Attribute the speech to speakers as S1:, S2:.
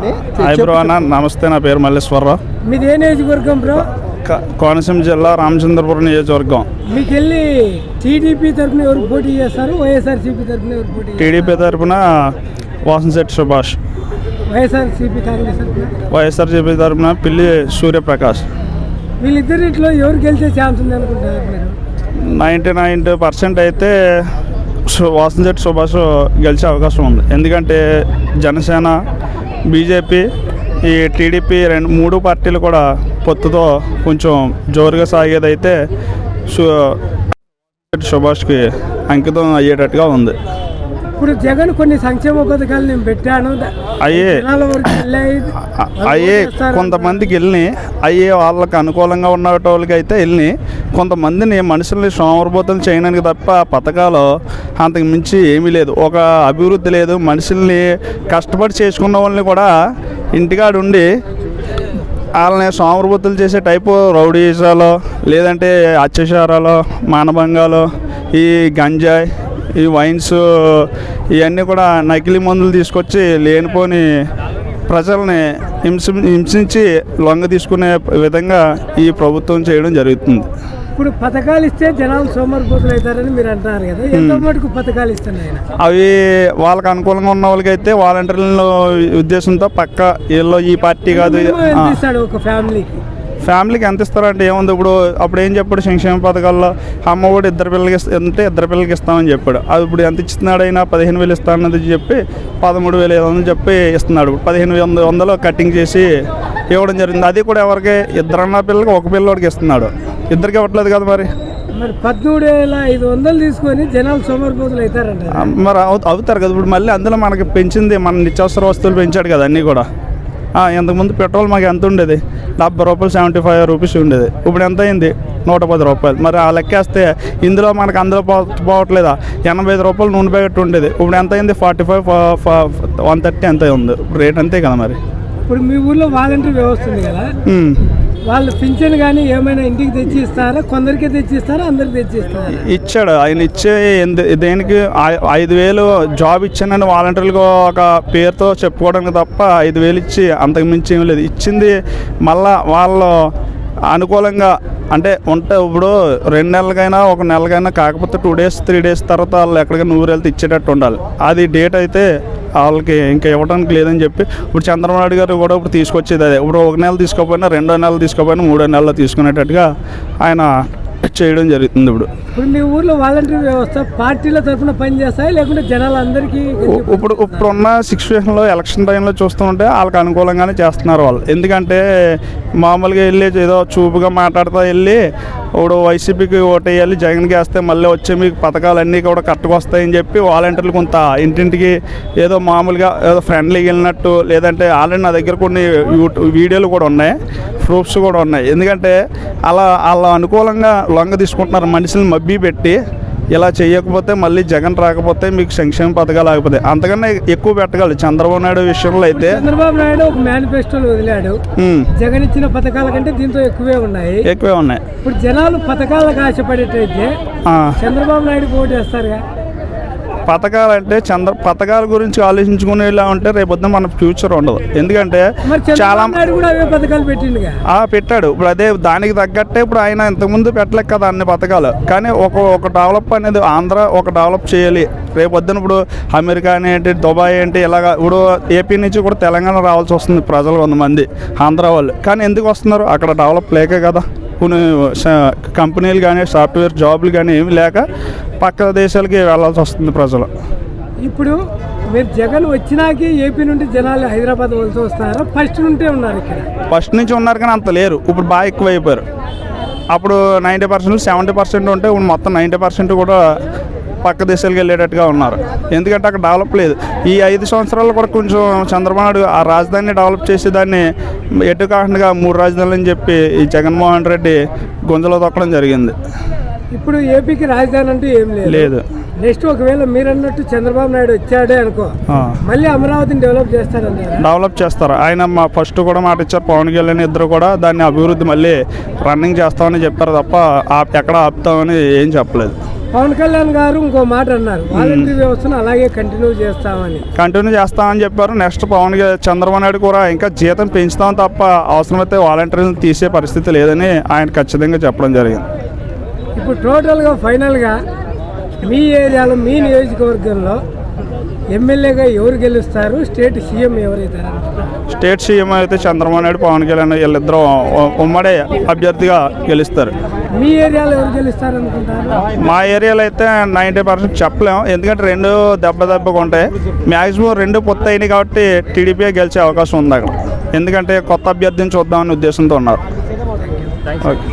S1: Hi bro అన్న నమస్తే నా పేరు మల్లేశ్వరరావు.
S2: మీది ఏ నియోజకవర్గం బ్రో?
S1: కోనసీమ జిల్లా రామచంద్రపురం నియోజకవర్గం.
S2: మీకు వెళ్ళి టీడీపీ తరఫున ఎవరు పోటీ చేస్తారు? వైఎస్ఆర్సీపీ తరఫున ఎవరు పోటీ చేస్తారు?
S1: టీడీపీ తరపున వాసంశెట్టి సుభాష్.
S2: వైఎస్ఆర్సీపీ కాంగ్రెస్ తరఫున
S1: వైఎస్ఆర్సీపీ తరపున పిల్లి సూర్యప్రకాష్.
S2: వీళ్ళిద్దరిట్లో ఎవరు గెలిచే ఛాన్స్ ఉంది మీరు?
S1: నైంటీ నైన్ పర్సెంట్ అయితే వాసంశెట్టి సుభాష్ గెలిచే అవకాశం ఉంది. ఎందుకంటే జనసేన బీజేపీ ఈ టీడీపీ రెండు మూడు పార్టీలు కూడా పొత్తుతో కొంచెం జోరుగా సాగేదైతే సు- సుభాష్కి అంకితం అయ్యేటట్టుగా ఉంది.
S2: ఇప్పుడు జగన్ కొన్ని సంక్షేమ పథకాలు నేను పెట్టాను.
S1: అయ్యే అయ్యే కొంతమందికి వెళ్ళి అయ్యే వాళ్ళకి అనుకూలంగా ఉన్న వాళ్ళకి అయితే వెళ్ళి కొంతమందిని మనుషుల్ని సోమరబోతులు చేయడానికి తప్ప పథకాలు అంతకు మించి ఏమీ లేదు. ఒక అభివృద్ధి లేదు. మనుషుల్ని కష్టపడి చేసుకున్న వాళ్ళని కూడా ఇంటికాడు ఉండి వాళ్ళని సోమరబోతులు చేసే టైపు రౌడీజాలు లేదంటే అత్యాచారాలు మానభంగాలు ఈ గంజాయి ఈ వైన్స్ ఇవన్నీ కూడా నకిలీ మందులు తీసుకొచ్చి లేనిపోని ప్రజల్ని హింస హింసించి లొంగ తీసుకునే విధంగా ఈ ప్రభుత్వం చేయడం జరుగుతుంది.
S2: ఇప్పుడు పథకాలు ఇస్తే జనాలు సోమరిపోతులు అవుతారని మీరు అంటున్నారు కదా. ఎంతో మటుకు పథకాలు ఇస్తాను ఆయన.
S1: అవి వాళ్ళకి అనుకూలంగా ఉన్న వాళ్ళకైతే వాలంటీర్ల ఉద్దేశంతో పక్క వీళ్ళు ఈ పార్టీ కాదు
S2: ఇస్తాడు ఒక ఫ్యామిలీకి?
S1: ఫ్యామిలీకి ఎంత ఇస్తారంటే ఏముంది? ఇప్పుడు అప్పుడు ఏం చెప్పాడు? సంక్షేమ పథకాల్లో అమ్మ కూడా ఇద్దరు పిల్లలకి ఇస్త- అంటే ఇద్దరు పిల్లలకి ఇస్తామని చెప్పాడు. అది ఇప్పుడు ఎంత ఇస్తున్నాడు అయినా పదిహేను వేలు ఇస్తానన్నది చెప్పి పదమూడు వేలు ఐదు వందలు చెప్పి ఇస్తున్నాడు. పదిహేను వంద వందలు కటింగ్ చేసి ఇవ్వడం జరిగింది. అది కూడా ఎవరికి? ఇద్దరన్న పిల్లలకి ఒక పిల్లోడికి ఇస్తున్నాడు. ఇద్దరికి ఇవ్వట్లేదు కదా మరి?
S2: మరి పదమూడు వేల ఐదు వందలు తీసుకొని జనాలు సోమరిపోతులు అవుతారంట
S1: మరి అవు అవుతారు కదా. ఇప్పుడు మళ్ళీ అందులో మనకి పెంచింది మన నిత్యావసర వస్తువులు పెంచాడు కదా అన్నీ కూడా. ఇంతకుముందు పెట్రోల్ మాకు ఎంత ఉండేది? డెబ్బై రూపాయలు సెవెంటీ ఫైవ్ రూపీస్ ఉండేది. ఇప్పుడు ఎంత అయింది? నూట పది రూపాయలు. మరి ఆ లెక్కేస్తే ఇందులో మనకు అందులో పో పోవట్లేదా? ఎనభై ఐదు రూపాయలు నూనె ప్యాకెట్ ఉండేది. ఇప్పుడు ఎంత అయింది? ఫార్టీ ఫైవ్ వన్ థర్టీ ఎంత ఉంది రేట్ అంతే కదా మరి.
S2: ఇప్పుడు మీ ఊర్లో వాలంటీర్ వ్యవస్థ ఉంది కదా. వాళ్ళు పింఛన్ కానీ ఏమైనా ఇంటికి తెచ్చి ఇస్తారా కొందరికే తెచ్చి ఇస్తారా అందరికి తెచ్చి ఇస్తారా
S1: ఇచ్చాడు. ఆయన ఇచ్చే ఎందు- దేనికి? ఐదు వేలు జాబ్ ఇచ్చానని వాలంటీర్లకు ఒక పేరుతో చెప్పుకోవడానికి తప్ప ఐదు వేలు ఇచ్చి అంతకు మించి ఏం లేదు. ఇచ్చింది మళ్ళా వాళ్ళు అనుకూలంగా అంటే ఉంటే ఇప్పుడు రెండు నెలలకైనా ఒక నెలకైనా కాకపోతే టూ డేస్ త్రీ డేస్ తర్వాత వాళ్ళు ఎక్కడికైనా ఊరు వెళ్తే ఇచ్చేటట్టు ఉండాలి. అది డేట్ అయితే వాళ్ళకి ఇంకా ఇవ్వడానికి లేదని చెప్పి ఇప్పుడు చంద్రబాబు నాయుడు గారు కూడా ఇప్పుడు తీసుకొచ్చేది అదే. ఇప్పుడు ఒక నెల తీసుకోకపోయినా రెండో నెల తీసుకోకపోయినా మూడో నెలలో తీసుకునేటట్టుగా ఆయన చేయడం జరుగుతుంది ఇప్పుడు.
S2: ఇప్పుడు మీ ఊర్లో వాలంటీర్ వ్యవస్థ పార్టీల తరఫున పనిచేస్తాయి? లేకుంటే జనాలందరికీ
S1: ఇప్పుడు ఇప్పుడున్న సిచ్యువేషన్లో ఎలక్షన్ టైంలో చూస్తుంటే వాళ్ళకి అనుకూలంగానే చేస్తున్నారు వాళ్ళు. ఎందుకంటే మామూలుగా వెళ్ళి ఏదో చూపుగా మాట్లాడుతూ వెళ్ళి ఇప్పుడు వైసీపీకి ఓటేయాలి జగన్కి వేస్తే మళ్ళీ వచ్చే మీకు పథకాలన్నీ కూడా కట్టుకొస్తాయని చెప్పి వాలంటీర్లు కొంత ఇంటింటికి ఏదో మామూలుగా ఏదో ఫ్రెండ్లీ వెళ్ళినట్టు లేదంటే ఆల్రెడీ నా దగ్గర కొన్ని వీడియోలు కూడా ఉన్నాయి ప్రూఫ్స్ కూడా ఉన్నాయి. ఎందుకంటే అలా వాళ్ళ అనుకూలంగా లొంగ తీసుకుంటున్నారు మనుషులను మబ్బి పెట్టి ఇలా చేయకపోతే మళ్ళీ జగన్ రాకపోతే మీకు సంక్షేమ పథకాలు ఆగిపోతాయి. అంతకన్నా ఎక్కువ పెట్టగలరు. చంద్రబాబు నాయుడు విషయంలో అయితే
S2: చంద్రబాబు నాయుడు ఒక మేనిఫెస్టోలు వదిలాడు. జగన్ ఇచ్చిన పథకాల కంటే దీంతో ఎక్కువే ఉన్నాయి.
S1: ఎక్కువే ఉన్నాయి.
S2: ఇప్పుడు జనాలు పథకాలకు ఆశపడేటైతే చంద్రబాబు నాయుడు ఓటు వేస్తారుగా.
S1: పథకాలు అంటే చంద్ర పథకాల గురించి ఆలోచించుకునేలా ఉంటే రేపొద్దున మన ఫ్యూచర్ ఉండదు. ఎందుకంటే చాలా ఆ, పెట్టాడు. ఇప్పుడు అదే దానికి తగ్గట్టే ఇప్పుడు ఆయన ఇంతకుముందు పెట్టలేక కదా అన్ని పథకాలు. కానీ ఒక ఒక డెవలప్ అనేది ఆంధ్ర ఒక డెవలప్ చేయాలి. రేపు వద్దున ఇప్పుడు అమెరికా ఏంటి దుబాయ్ ఏంటి ఇలాగ ఇప్పుడు ఏపీ నుంచి కూడా తెలంగాణ రావాల్సి వస్తుంది ప్రజలు కొంతమంది ఆంధ్ర వాళ్ళు. కానీ ఎందుకు వస్తున్నారు? అక్కడ డెవలప్ లేకే కదా. కంపెనీలు కానీ సాఫ్ట్వేర్ జాబులు కానీ ఏమి లేక పక్క దేశాలకి వెళ్ళాల్సి వస్తుంది ప్రజలు.
S2: ఇప్పుడు మీరు జగన్ వచ్చినాకే ఏపీ నుండి జనాలు హైదరాబాద్ వలస వస్తారా? ఫస్ట్ నుండే ఉన్నారు ఇక్కడ.
S1: ఫస్ట్ నుంచి ఉన్నారు కానీ అంత లేరు. ఇప్పుడు బాగా ఎక్కువ అయిపోయారు అప్పుడు నైంటీ పర్సెంట్ సెవెంటీ పర్సెంట్ ఉంటే ఇప్పుడు మొత్తం నైంటీ పర్సెంట్ కూడా పక్క దేశాలకు వెళ్ళేటట్టుగా ఉన్నారు. ఎందుకంటే అక్కడ డెవలప్ లేదు. ఈ ఐదు సంవత్సరాలు కూడా కొంచెం చంద్రబాబు నాయుడు ఆ రాజధానిని డెవలప్ చేసి దాన్ని ఎటు కాకుండా మూడు రాజధానులు అని చెప్పి ఈ జగన్మోహన్ రెడ్డి గుంజలో తొక్కడం జరిగింది.
S2: ఇప్పుడు ఏపీకి రాజధాని అంటూ ఏం లేదు.
S1: లేదు.
S2: నెక్స్ట్ ఒకవేళ మీరు అన్నట్టు చంద్రబాబు నాయుడు వచ్చాడే అనుకో. మళ్ళీ అమరావతిని డెవలప్ చేస్తారన్నారు
S1: డెవలప్ చేస్తారు. ఆయన మా ఫస్ట్ కూడా మాట ఇచ్చారు. పవన్ కళ్యాణ్ ఇద్దరు కూడా దాన్ని అభివృద్ధి మళ్ళీ రన్నింగ్ చేస్తామని చెప్పారు తప్ప ఎక్కడ ఆపుతామని ఏం చెప్పలేదు.
S2: పవన్ కళ్యాణ్ గారు ఇంకో మాట అన్నారు. వాలంటరీ వ్యవస్థను అలాగే కంటిన్యూ చేస్తామని.
S1: కంటిన్యూ చేస్తామని చెప్పారు. నెక్స్ట్ పవన్ చంద్రబాబు నాయుడు కూడా ఇంకా జీతం పెంచుతాం తప్ప అవసరమైతే వాలంటీర్లను తీసే పరిస్థితి లేదని ఆయన ఖచ్చితంగా చెప్పడం జరిగింది.
S2: ఇప్పుడు టోటల్గా ఫైనల్గా మీ ఏరియాలో మీ నియోజకవర్గంలో ఎమ్మెల్యేగా ఎవరు గెలుస్తారు? స్టేట్ సీఎం ఎవరైతారు
S1: స్టేట్ సీఎం అయితే చంద్రబాబు నాయుడు పవన్ కళ్యాణ్ వీళ్ళిద్దరూ ఉమ్మడి అభ్యర్థిగా గెలుస్తారు.
S2: మీ ఏరియాలో ఎవరు గెలుస్తారు అనుకుంటారు
S1: మా ఏరియాలో అయితే నైంటీ పర్సెంట్ చెప్పలేం ఎందుకంటే రెండు దెబ్బ దెబ్బగా ఉంటాయి. మ్యాక్సిమం రెండు పొత్తు అయినాయి కాబట్టి టీడీపీ గెలిచే అవకాశం ఉంది అక్కడ. ఎందుకంటే కొత్త అభ్యర్థిని చూద్దామనే ఉద్దేశంతో ఉన్నారు. ఓకే.